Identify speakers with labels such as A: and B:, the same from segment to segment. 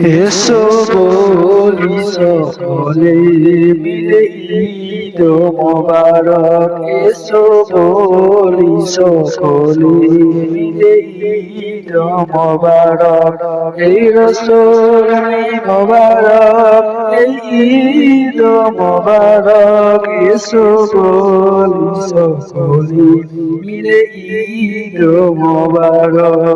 A: এসো বলি সকলে মিলে ঈদ মোবারক। এসো বলি সকলে মিলে ঈদ মোবারক। এই রসুল মোবারক, এই ঈদ মোবারক। এসো বলি সকলে মিলে ঈদ মোবারক।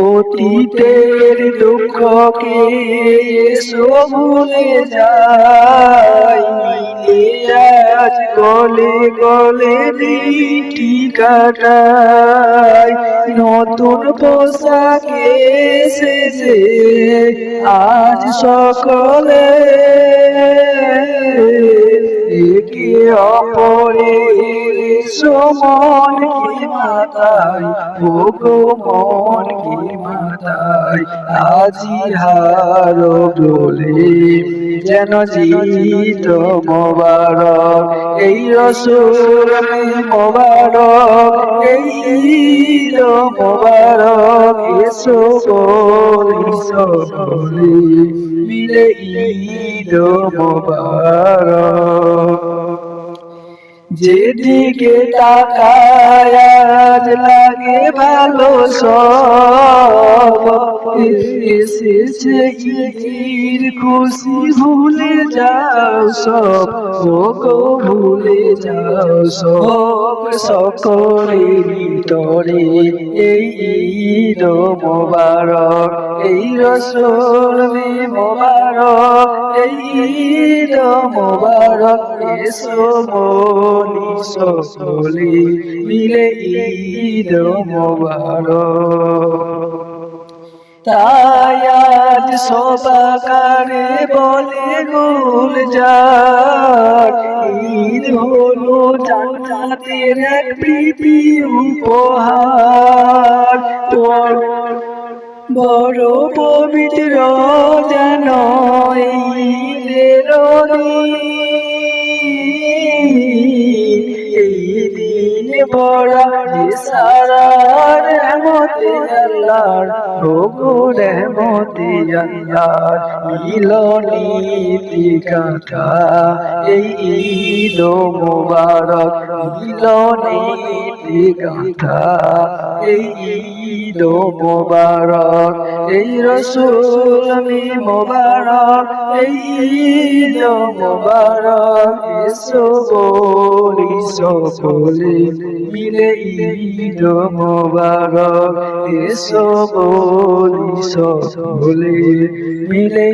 A: অতীতের দুঃখকে এসো ভুলে যাই। গলে গলে দিনটি কাটাই। নতুন পোশাকে এসেছে আজ সকলে অপরের সমন কি মাতাই মন কি মাতাই আজি হারো বলে যেন জিত মোবারক এই রসুল মোবারক এই ঈদ মোবারক মিলে ঈদ মোবারক যেদিকে তাকায় লাগে ভালো সব। এসেছে ঈদের খুশি ভুলে যাও সব গো ভুলে যাও সব। সকলের ভিতরে এই ঈদ মোবারক, এই রসুল মোবারক, এই ঈদ মোবারক, এসো বলি সকলে মিলে ঈদ মোবারক। তাই আজ সবাকারে বলে গুল যাক। ঈদ হলো জান্নাতের এক প্রীতি উপহার। তোর বড় পবিত্র যেন ঈদের এই দিন বড় সারার রহমতে আল্লাহর ওগো রহমতে আল্লাহর মিলনীতি কথা এই ঈদ মোবারক মিলনীতি কথা এই ঈদ মোবারক, এই রসুল আমি মোবারক, এই ঈদ মোবারক সকলে মিলে ঈদ মোবারক এসো বলি সকলে মিলে